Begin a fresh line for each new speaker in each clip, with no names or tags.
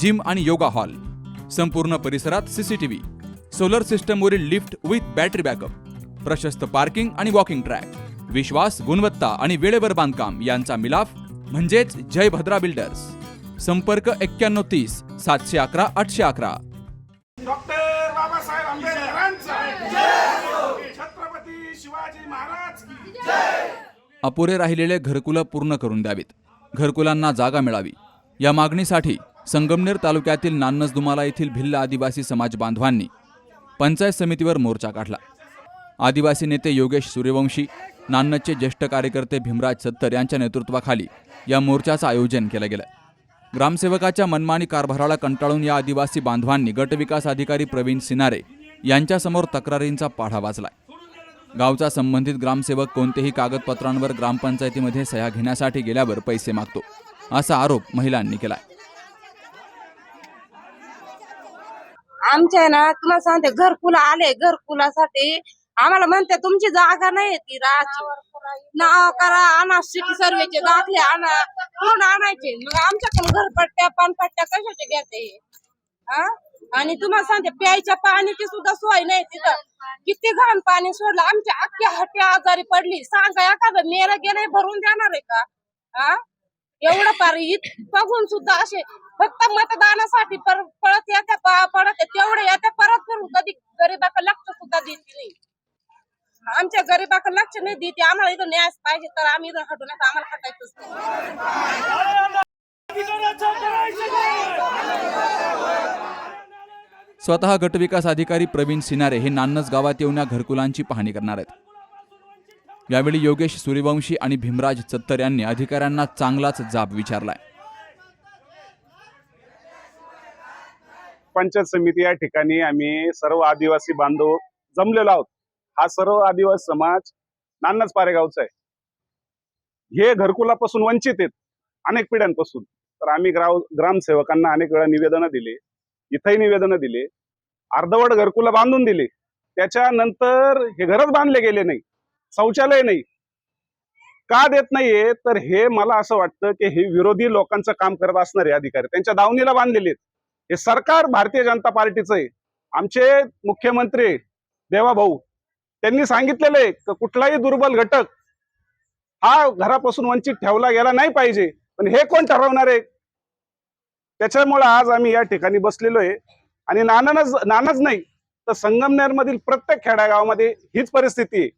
Gym आणि yoga hall. संपूर्ण परिसरात सीसीटीव्ही सोलर सिस्टमवरील लिफ्ट विथ बॅटरी बॅकअप. प्रशस्त पार्किंग आणि वॉकिंग ट्रॅक. विश्वास गुणवत्ता आणि वेळेवर बांधकाम यांचा मिलाफ म्हणजेच जय भद्रा बिल्डर्स. संपर्क एक्क्याण्णव तीस सातशे अकरा आठशे अकरा.
डॉक्टर बाबासाहेब आंबेडकरांचा छत्रपती शिवाजी महाराज की
अपुरे राहिलेले घरकुलं पूर्ण करून द्यावीत. घरकुलांना जागा मिळावी. या मागणीसाठी संगमनेर तालुक्यातील नान्नजदुमाला येथील भिल्ल आदिवासी समाज बांधवांनी पंचायत समितीवर मोर्चा काढला. आदिवासी नेते योगेश सूर्यवंशी नान्नचे ज्येष्ठ कार्यकर्ते भीमराज सत्तर यांच्या नेतृत्वाखाली या मोर्चाचं आयोजन केलं गेलं. ग्रामसेवकाच्या मनमानी कारभाराला कंटाळून या आदिवासी बांधवांनी गटविकास अधिकारी प्रवीण सिनारे यांच्यासमोर तक्रारींचा पाढा वाचला गावचा संबंधित ग्रामसेवक कोणतेही कागदपत्रांवर ग्रामपंचायतीमध्ये सह्या घेण्यासाठी गेल्यावर पैसे मागतो असा आरोप महिलांनी केलाय.
आमच्या ना तुला सांगते घरकुल आले घरकुलासाठी आम्हाला म्हणते तुमची जागा नाही ती राहायची. नाव करा आणा सिटी सर्वेचे दाखले आणा. कोण आणायचे? मग आमच्याकडून घरपट्ट्या पानपट्ट्या कशाचे घेते? हा? आणि तुम्हाला सांगते प्यायच्या पाण्याची सुद्धा सोय नाही तिथं. किती घाण पाणी सोडलं. आमच्या अख्ख्या हट्टी आजारी पडली. सांगा एखादं मेला गेलं भरून देणार आहे का? हा? एवढं पार इत बघून सुद्धा असे फक्त मतदानासाठी पर- पळत येत्या पळत येत्या, तेवढे येत्या परत करून कधी गरीबाकडे लक्ष सुद्धा देत नाही. आमच्या गरीबाकडे लक्ष नाही देते. आम्हाला इथं न्याय पाहिजे तर आम्ही इथं हटू नका आम्हाला हटायचंच
स्वतः गटविकास अधिकारी प्रवीण सिनारे हे नान्नस गावात येऊन या घरकुलांची पाहणी करणार आहेत. यावेळी योगेश सूर्यवंशी आणि भीमराज चत्तर यांनी अधिकाऱ्यांना चांगलाच जाब विचारलाय.
पंचायत समिती या ठिकाणी आम्ही सर्व आदिवासी बांधव जमलेलो आहोत. हा सर्व आदिवासी समाज नान्नाच पारेगावचा आहे. हे घरकुलापासून वंचित आहेत अनेक पिढ्यांपासून. तर आम्ही ग्राव ग्रामसेवकांना अनेक वेळा निवेदनं दिली इथंही निवेदनं दिले अर्धवट घरकुला बांधून दिले. त्याच्यानंतर हे घरच बांधले गेले नाही शौचालय नाही. का देत नाहीये? तर हे मला असं वाटतं की हे विरोधी लोकांचं काम करत असणारे अधिकारी त्यांच्या दावणीला बांधलेले आहेत. हे सरकार भारतीय जनता पार्टीचं आहे. आमचे मुख्यमंत्री देवा भाऊ त्यांनी सांगितलेलं आहे की कुठलाही दुर्बल घटक हा घरापासून वंचित ठेवला गेला नाही पाहिजे. पण हे कोण ठरवणार आहे? त्याच्यामुळे आज आम्ही या ठिकाणी बसलेलो आहे. आणि नानानच नानाच नाही तर संगमनेर मधील प्रत्येक खेड्यागावामध्ये हीच परिस्थिती आहे.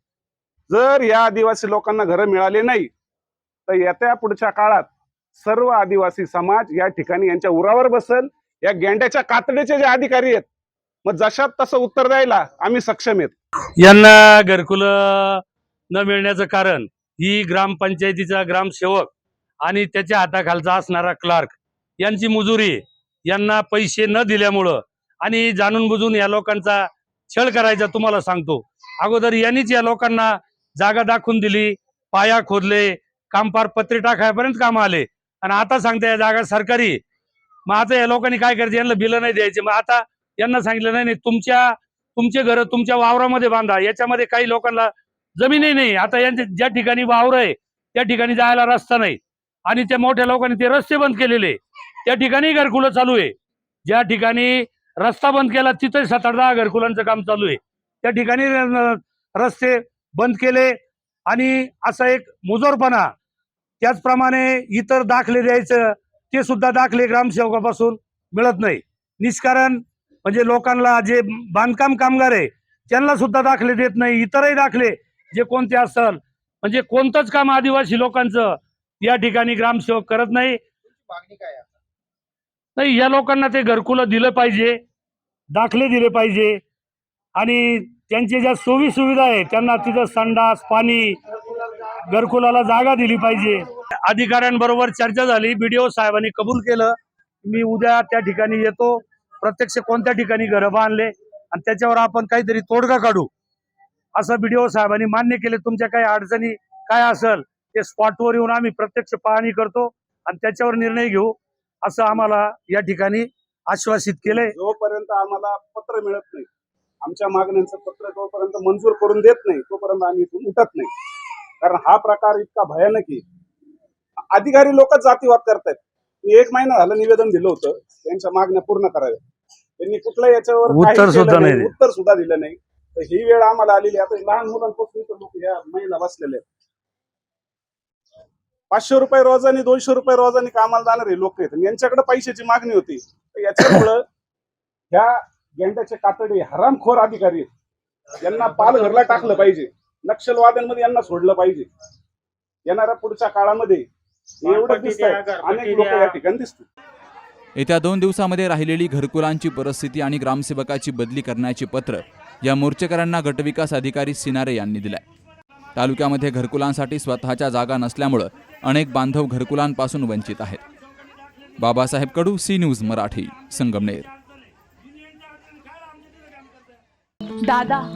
जर या आदिवासी लोकांना घरं मिळाले नाही तर येत्या पुढच्या काळात सर्व आदिवासी समाज या ठिकाणी यांच्या उरावर बसेल या गेंड्याच्या कातडीचे जे अधिकारी आहेत मग जशात तसं उत्तर द्यायला आम्ही सक्षम आहेत.
यांना घरकुल न मिळण्याचं कारण ही ग्रामपंचायतीचा ग्रामसेवक आणि त्याच्या हाताखालचा असणारा क्लार्क यांची मुजुरी यांना पैसे न दिल्यामुळं आणि जाणून बुजून या लोकांचा छळ करायचा तुम्हाला सांगतो. अगोदर यांनीच या लोकांना जागा दाखवून दिली पाया खोदले कामपार पत्रे टाकायपर्यंत काम आले. आणि आता सांगता या जागा सरकारी मग आता या लोकांनी काय करायचं? यांना बिलं नाही द्यायचे. मग आता यांना सांगितलं नाही नाही तुमच्या तुमचे घर तुमच्या वावरामध्ये बांधा. याच्यामध्ये काही लोकांना जमीनही नाही. आता यांचे ज्या ठिकाणी वावर आहे त्या ठिकाणी जायला रस्ता नाही. आणि त्या मोठ्या लोकांनी ते रस्ते बंद केलेले त्या ठिकाणी घरकुलं चालू आहे. ज्या ठिकाणी रस्ता बंद केला तिथे सात आठ दहा घरकुलांचं काम चालू आहे. त्या ठिकाणी रस्ते बंद केले. आणि असा एक मुजोरपणा. त्याचप्रमाणे इतर दाखले द्यायचं. ते सुद्धा दाखले ग्रामसेवकापासून मिळत नाही. निष्कारण म्हणजे लोकांना जे बांधकाम कामगार आहे त्यांना सुद्धा दाखले देत नाही. इतरही दाखले जे कोणते असल म्हणजे कोणतंच काम आदिवासी लोकांचं या ठिकाणी ग्रामसेवक करत नाही. नाही या लोकांना ते घरकुलं दिलं पाहिजे दाखले दिले पाहिजे. आणि त्यांच्या ज्या सोयी सुविधा आहे त्यांना तिथं संडास पाणी घरकुलाला जागा दिली पाहिजे. अधिकाऱ्यांबरोबर चर्चा झाली बीडीओ साहेबांनी कबूल केलं. मी उद्या त्या ठिकाणी येतो. प्रत्यक्ष कोणत्या ठिकाणी घरं बांधले आणि त्याच्यावर आपण काहीतरी तोडगा काढू. असं बीडीओ साहेबांनी मान्य केले. तुमच्या काही अडचणी काय असेल ते स्पॉटवर येऊन आम्ही प्रत्यक्ष पाहणी करतो आणि त्याच्यावर निर्णय घेऊ असं आम्हाला या ठिकाणी आश्वासित केलंय.
जोपर्यंत आम्हाला पत्र मिळत नाही आमच्या मागण्यांचं पत्र जोपर्यंत मंजूर करून देत नाही तोपर्यंत आम्ही इथून उठत नाही. कारण हा प्रकार इतका भयानक आहे. अधिकारी लोकच जातीवाद करतायत. मी एक महिना झालं निवेदन दिलं होतं. त्यांच्या मागण्या पूर्ण कराव्या त्यांनी कुठलं याच्यावर
उत्तर सुद्धा
नाही. उत्तर सुद्धा दिलं नाही. तर ही वेळ आम्हाला आलेली. आता लहान मुलांपासून तर लोक या महिला बसलेले आहेत. पाचशे रुपये रोजानी दोनशे रुपये रोजानी कामाला जाणारे लोक आहेत. यांच्याकडे पैशाची मागणी होती. तर याच्यामुळं ह्या गेंड्याचे कातडे हरामखोर अधिकारी यांना पालघरला टाकलं पाहिजे. नक्षलवाद्यांमध्ये यांना सोडलं पाहिजे. येणाऱ्या पुढच्या काळामध्ये एवढं दिसत अनेक लोक या ठिकाणी दिसतील.
येत्या दोन दिवसामध्ये राहिलेली घरकुलांची परिस्थिती आणि ग्रामसेवकाची बदली करण्याची पत्र या मोर्चेकऱ्यांना गटविकास अधिकारी सिनारे यांनी दिलंय. तालुक्यामध्ये घरकुलांसाठी स्वतःच्या जागा नसल्यामुळं अनेक बांधव घरकुलांपासून वंचित आहेत. Babasaheb Kadu C news Marathi Sangamner.
दादा